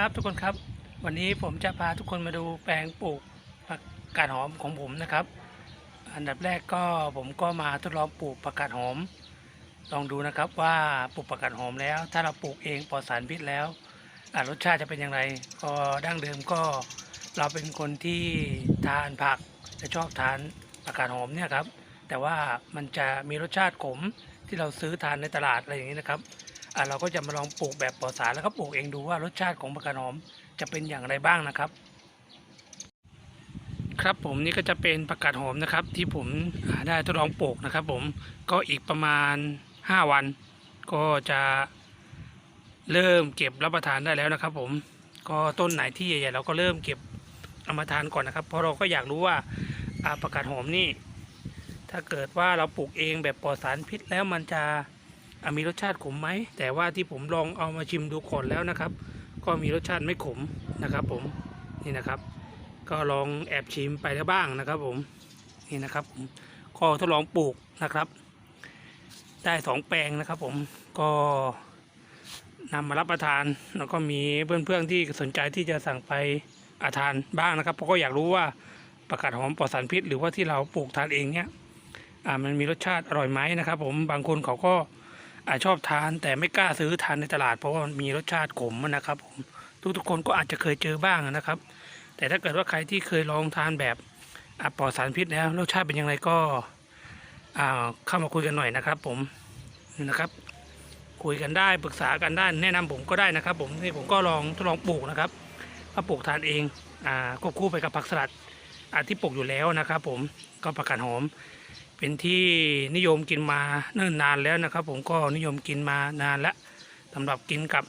ครับทุกคนครับ วันนี้ผมจะพาทุกคนมาดูแปลงปลูกผักกาดหอมของผมนะครับ อันดับแรกก็ผมก็มาทดลองปลูกผักกาดหอม ลองดูนะครับว่าปลูกผักกาดหอมแล้ว ถ้าเราปลูกเองปลอดสารพิษแล้วรสชาติจะเป็นอย่างไรก็ดั้งเดิมก็เราเป็นคนที่ทานผักและชอบทานผักกาดหอมเนี่ยครับแต่ว่ามันจะมีรสชาติขมที่เราซื้อทานในตลาดอะไรอย่างนี้นะครับ อะเราก็จะมาลองปลูกแบบปลอดสารแล้วก็ปลูกเองดูว่ารสชาติของผักกาดหอมจะเป็นอย่างไรบ้างนะครับ ครับผมนี่ก็จะเป็นผักกาดหอมนะครับ ที่ผมได้ทดลองปลูกนะครับ ผมก็อีกประมาณ 5 วัน ก็จะเริ่มเก็บรับประทานได้แล้วนะครับ ผมก็ต้นไหนที่ใหญ่ๆเราก็เริ่มเก็บเอามาทานก่อนนะครับ เพราะเราก็อยากรู้ว่าอ่าผักาดหอมนี่ ถ้าเกิดว่าเราปลูกเองแบบปลอดสารพิษแล้วมันจะ มีรสชาติขมไหม แต่ว่าที่ผมลองเอามาชิมดูก่อนแล้วนะครับ ก็มีรสชาติไม่ขมนะครับ ผมนี่นะครับ ก็ลองแอบชิมไปแล้วบ้างนะครับ ผมนี่นะครับผมก็ทดลองปลูกนะครับ ได้สองแปลงนะครับ ผมก็นำมารับประทาน แล้วก็มีเพื่อนๆที่สนใจที่จะสั่งไปอาทานบ้างนะครับ เพราะก็อยากรู้ว่าประกาศหอมปลอดสารพิษ หรือว่าที่เราปลูกทานเองเนี่ยอ่ามันมีรสชาติอร่อยไหมนะครับ ผมบางคนเขาก็ อาจชอบทานแต่ไม่กล้าซื้อทานในตลาด เพราะว่ามันมีรสชาติขมนะครับผมทุกๆคนก็อาจจะเคยเจอบ้างนะครับ แต่ถ้าเกิดว่าใครที่เคยลองทานแบบอะปลอดสารพิษแล้วรสชาติเป็นยังไงก็อ่าเข้ามาคุยกันหน่อยนะครับ ผมนะครับ คุยกันได้ปรึกษากันได้แนะนำผมก็ได้นะครับ ผมนี่ผมก็ลองทดลองปลูกนะครับก็ปลูกทานเองอ่าควบคู่ไปกับผักสลัดอาที่ปลูกอยู่แล้วนะครับ ผมก็ผักกาดหอม เป็นที่นิยมกินมาเนิ่นนานแล้วนะครับ ผมก็นิยมกินมานานแล้วสำหรับกินกับ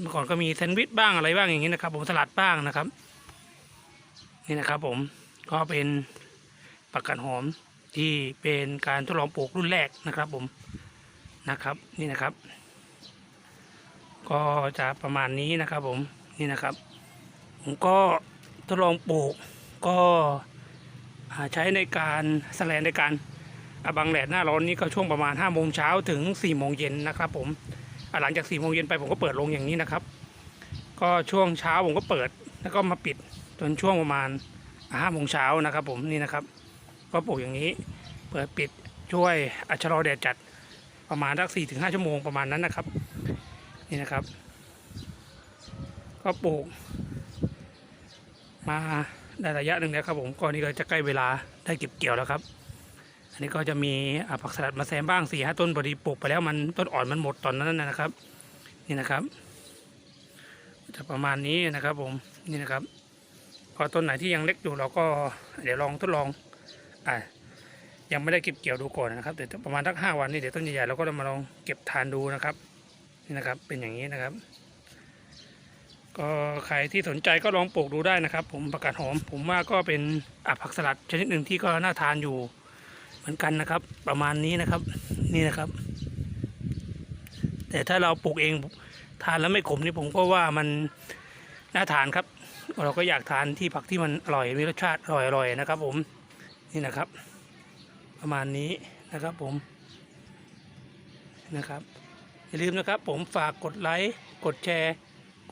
เมื่อก่อนก็มีแซนด์วิชบ้างอะไรบ้างอย่างนี้นะครับ ผมสลัดบ้างนะครับ นี่นะครับผมก็เป็นผักกาดหอมที่เป็นการทดลองปลูกรุ่นแรกนะครับ ผมนะครับนี่นะครับ ก็จะประมาณนี้นะครับ ผมนี่นะครับ ผมก็ทดลองปลูกก็ใช้ในการแสลนในการ บังแดดหน้าร้อนนี้ก็ช่วงประมาณ5้าโมงเช้าถึง4ี่โมงเย็นนะครับผมหลังจาก4ี่โมงเย็นไปผมก็เปิดลงอย่างนี้นะครับ ก็ช่วงเช้าผมก็เปิดแล้วก็มาปิดจนช่วงประมาณห้าโมงเช้านะครับ ผมนี่นะครับ ก็ปลูกอย่างนี้เปิดปิดช่วยอัชะลอแดดจัดประมาณสักสี่ถึงห้าชั่วโมงประมาณนั้นนะครับ นี่นะครับ ก็ปลูก มาได้ระยะหนึ่งแล้วครับผมก็นี่ก็จะใกล้เวลาได้เก็บเกี่ยวแล้วครับ อันนี้ก็จะมีอ่าผักสลัดมาแซมบ้างสี่ห้าต้นพอดีปลูกไปแล้วมันต้นอ่อนมันหมดตอนนั้นนะครับ นี่นะครับ จะประมาณนี้นะครับ ผมนี่นะครับ พอต้นไหนที่ยังเล็กอยู่เราก็เดี๋ยวลองทดลองอ่ายังไม่ได้เก็บเกี่ยวดูก่อนนะครับเดี๋ยวประมาณสักห้าวันนี้เดี๋ยวต้นใหญ่ๆเราก็จะมาลองเก็บทานดูนะครับนี่นะครับ เป็นอย่างนี้นะครับ ก็ใครที่สนใจก็ลองปลูกดูได้นะครับ ผมผักกาดหอม ผมว่าก็เป็นอผักสลัดชนิดหนึ่งที่ก็น่าทานอยู่ มือนกันนะครับ ประมาณนี้นะครับ นี่นะครับ แต่ถ้าเราปลูกเองทานแล้วไม่ขมนี่ผมก็ว่ามันน่าทานครับ เราก็อยากทานที่ผักที่มันอร่อยมีรสชาติอร่อยๆนะครับ ผมนี่นะครับ ประมาณนี้นะครับผมนะครับอย่าลืมนะครับผมฝากกดไลค์กดแชร์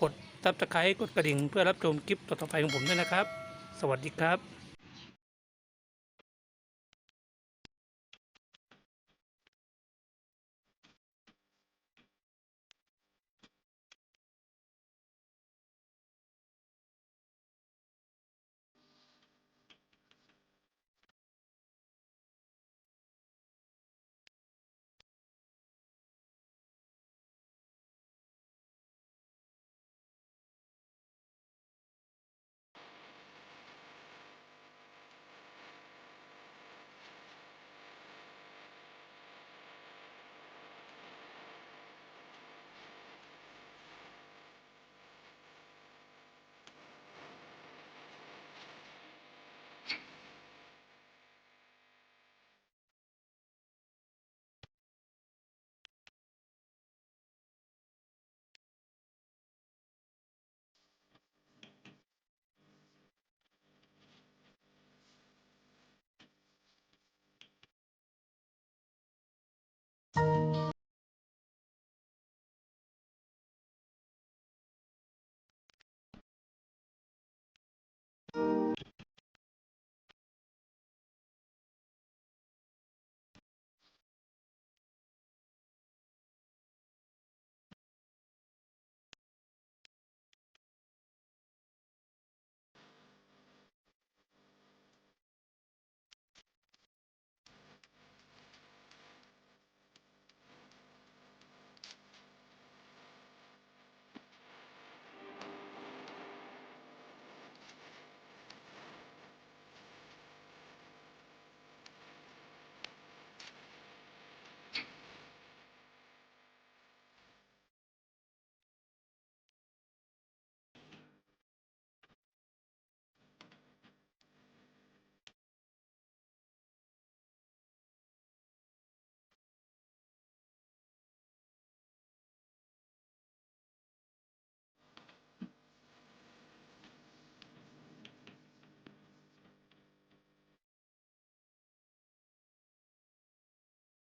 กดซับสไครต์กดกระดิ่ง เพื่อรับชมคลิปต่อไปของผมด้วยนะครับ สวัสดีครับ